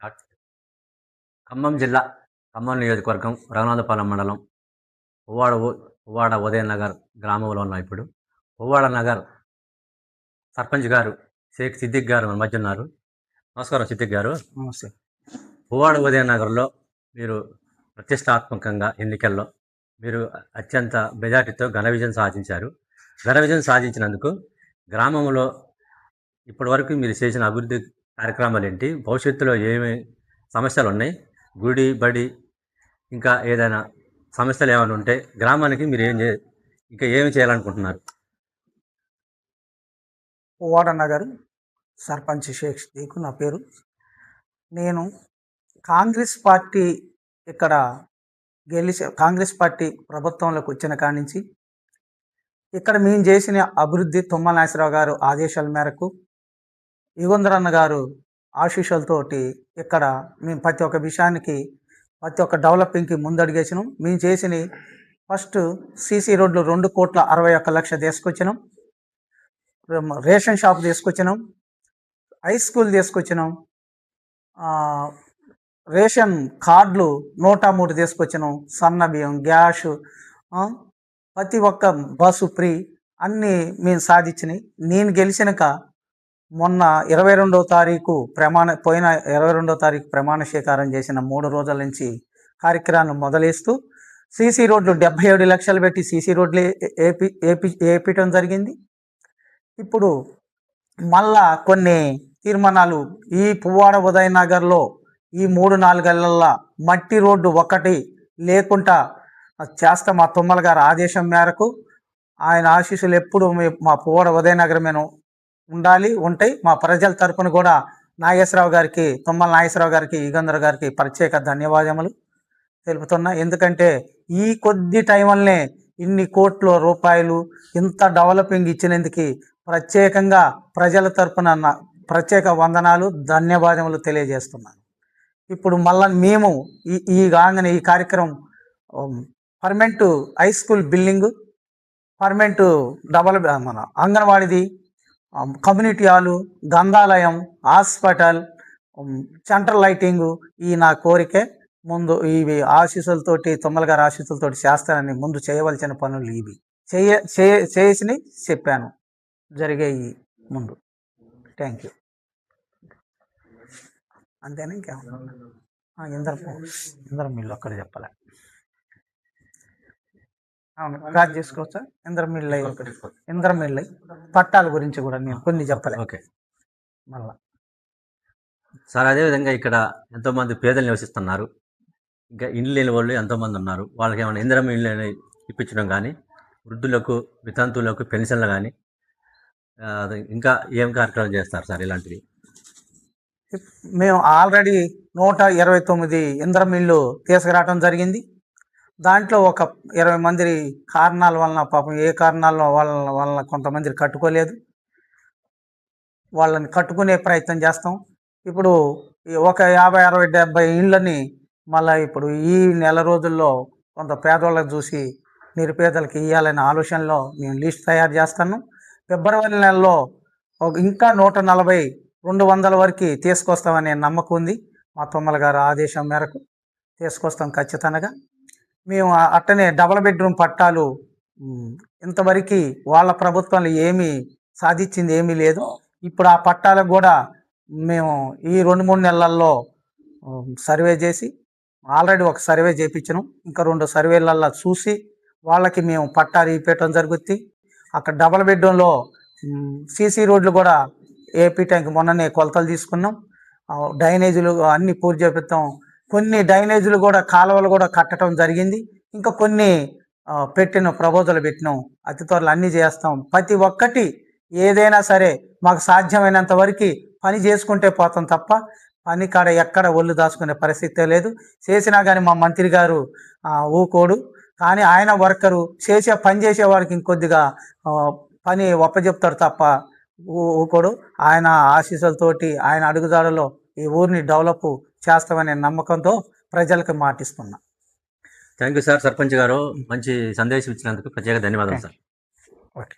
ఖమ్మం జిల్లా ఖమ్మం నియోజకవర్గం రఘునాథపాలెం మండలం పువ్వాడ పువ్వాడ ఉదయనగర్ గ్రామంలో ఉన్నాం ఇప్పుడు. పువ్వాడ నగర్ సర్పంచ్ గారు షేక్ సిద్దిక్ గారు మన మధ్య ఉన్నారు. నమస్కారం సిద్దిక్ గారు. నమస్తే. పువ్వాడ ఉదయనగర్లో మీరు ప్రతిష్టాత్మకంగా ఎన్నికల్లో మీరు అత్యంత మెజార్టీతో ఘన విజయం సాధించారు. ఘన విజయం సాధించినందుకు గ్రామంలో ఇప్పటివరకు మీరు చేసిన అభివృద్ధి కార్యక్రమాలు ఏంటి భవిష్యత్తులో ఏమి సమస్యలు ఉన్నాయి గుడి బడి ఇంకా ఏదైనా సమస్యలు ఏమైనా ఉంటే గ్రామానికి మీరు ఏం చే ఇంకా ఏమి చేయాలనుకుంటున్నారు? పువ్వాడ గారు సర్పంచ్ షేక్ షేక్ నా పేరు. నేను కాంగ్రెస్ పార్టీ ఇక్కడ గెలిచి కాంగ్రెస్ పార్టీ ప్రభుత్వంలోకి వచ్చిన కాడి నుంచి ఇక్కడ మేము చేసిన అభివృద్ధి తుమ్మల నాగేశ్వరరావు గారు ఆదేశాల మేరకు యుగంధరన్న గారు ఆశీస్సులతోటి ఇక్కడ మేము ప్రతి ఒక్క విషయానికి ప్రతి ఒక్క డెవలపింగ్కి ముందడిగేసినాం. మేము చేసిన ఫస్ట్ సీసీ రోడ్లు రెండు కోట్ల అరవై ఒక్క లక్ష తీసుకొచ్చినాం. రేషన్ షాప్ తీసుకొచ్చినాం. హై స్కూల్ తీసుకొచ్చినాం. రేషన్ కార్డులు నూట మూడు తీసుకొచ్చినాం. సన్న బియ్యం గ్యాస్ ప్రతి ఒక్క బస్సు ఫ్రీ అన్నీ మేము సాధించినాయి. నేను గెలిచినాక మొన్న ఇరవై రెండవ తారీఖు ప్రమాణ పోయిన ఇరవై రెండవ తారీఖు ప్రమాణ స్వీకారం చేసిన మూడు రోజుల నుంచి కార్యక్రమాన్ని మొదలేస్తూ సీసీ రోడ్లు డెబ్బై ఏడు లక్షలు పెట్టి సీసీ రోడ్లు ఏపి ఏపి ఏపీయటం జరిగింది. ఇప్పుడు మళ్ళా కొన్ని తీర్మానాలు ఈ పువ్వాడ ఉదయ నగర్లో ఈ మూడు నాలుగేళ్ళలో మట్టి రోడ్డు ఒకటి లేకుండా చేస్తా మా తుమ్మల గారి ఆదేశం మేరకు ఆయన ఆశీస్సులు ఎప్పుడు మా పువ్వాడ ఉదయనగర్ మేము ఉండాలి ఉంటాయి. మా ప్రజల తరపున కూడా నాగేశ్వరరావు గారికి తుమ్మల నాగేశ్వరరావు గారికి యుగంధర్ గారికి ప్రత్యేక ధన్యవాదములు తెలుపుతున్నా. ఎందుకంటే ఈ కొద్ది టైంలనే ఇన్ని కోట్ల రూపాయలు ఇంత డెవలపింగ్ ఇచ్చినందుకు ప్రత్యేకంగా ప్రజల తరపున ప్రత్యేక వందనాలు ధన్యవాదములు తెలియజేస్తున్నాను. ఇప్పుడు మళ్ళా మేము ఈ ఈ కాగానే ఈ కార్యక్రమం permanent high school building permanent double మన అంగన్వాడిది కమ్యూనిటీ హాలు గ్రంథాలయం హాస్పిటల్ సెంట్రల్ లైటింగ్ ఈ నా కోరికే. ముందు ఇవి ఆశీస్సులతోటి తుమ్మల గారి ఆశీస్సులతోటి చేస్తానని ముందు చేయవలసిన పనులు ఇవి. చేయ చేయ- చేసిని చెప్పాను. జరిగాయి ముందు. థ్యాంక్ యూ అంతేనా ఇంకేమన్నా? ఇందరం ఇందరం మిల్లు అక్కడ చెప్పాలి? అవును. కాదు చేసుకోవచ్చా? ఇందరం మిల్లు అయ్యి ఇందరం మిల్లు అయ్యి పట్టాల గురించి కూడా నేను కొన్ని చెప్పలే. ఓకే. మళ్ళా. సార్ అదేవిధంగా ఇక్కడ ఎంతోమంది పేదలు నివసిస్తున్నారు. ఇంకా ఇండ్లు లేని వాళ్ళు ఎంతోమంది ఉన్నారు. వాళ్ళకి ఏమైనా ఇందిరం అనేవి ఇప్పించడం కానీ వృద్ధులకు వితంతువులకు పెన్షన్లు కానీ ఇంకా ఏం కార్యక్రమాలు చేస్తారు సార్ ఇలాంటివి? మేము ఆల్రెడీ నూట ఇరవై తొమ్మిది ఇంద్రం ఇల్లు తీసుకురావడం జరిగింది. దాంట్లో ఒక ఇరవై మంది కారణాల వలన పాపం ఏ కారణాల వలన వలన కొంతమంది కట్టుకోలేదు. వాళ్ళని కట్టుకునే ప్రయత్నం చేస్తాం. ఇప్పుడు ఈ ఒక యాభై అరవై డెబ్బై ఇళ్ళని మళ్ళీ ఇప్పుడు ఈ నెల రోజుల్లో కొంత పేదవాళ్ళకి చూసి నిరుపేదలకు ఇవ్వాలనే ఆలోచనలో నేను లిస్ట్ తయారు చేస్తాను. ఫిబ్రవరి నెలలో ఒక ఇంకా నూట నలభై రెండు వందల వరకు తీసుకొస్తామనే నమ్మకం ఉంది మా తొమ్మల గారు ఆదేశం మేరకు. తీసుకొస్తాం ఖచ్చితంగా. మేము అట్టనే డబల్ బెడ్రూమ్ పట్టాలు ఇంతవరకు వాళ్ళ ప్రభుత్వంలో ఏమీ సాధించింది ఏమీ లేదు. ఇప్పుడు ఆ పట్టాలకు కూడా మేము ఈ రెండు మూడు నెలల్లో సర్వే చేసి ఆల్రెడీ ఒక సర్వే చేయించినాం ఇంకా రెండు సర్వేలల్లో చూసి వాళ్ళకి మేము పట్టాలు ఇప్పించడం జరుగుద్ది. అక్కడ డబల్ బెడ్రూమ్లో సీసీ రోడ్లు కూడా ఏపీ ట్యాంక్ మొన్ననే కొలతలు తీసుకున్నాం. డైనేజీలు డ్రైనేజీలు అన్ని పూర్తి చేపిస్తాం. కొన్ని డ్రైనేజీలు కూడా కాలువలు కూడా కట్టడం జరిగింది. ఇంకా కొన్ని పెట్టిన ప్రబోధలు పెట్టినాం. అతి త్వరలో అన్నీ చేస్తాం. ప్రతి ఒక్కటి ఏదైనా సరే మాకు సాధ్యమైనంత వరకు పని చేసుకుంటే పోతాం తప్ప పని కాడ ఎక్కడ ఒళ్ళు దాచుకునే పరిస్థితే లేదు. చేసినా కానీ మా మంత్రి గారు ఊకోడు. కానీ ఆయన వర్కరు చేసే పని చేసే వారికి ఇంకొద్దిగా పని ఒప్పజెప్తాడు తప్ప ఊ- ఊకోడు. ఆయన ఆశీస్సులతోటి ఆయన అడుగుదాడలో ఈ ఊరిని డెవలప్ చేస్తామనే నమ్మకంతో ప్రజలకు మాటిస్తున్నా. థ్యాంక్ యూ సార్ సర్పంచ్ గారు. మంచి సందేశం ఇచ్చినందుకు ప్రత్యేక ధన్యవాదాలు సార్. ఓకే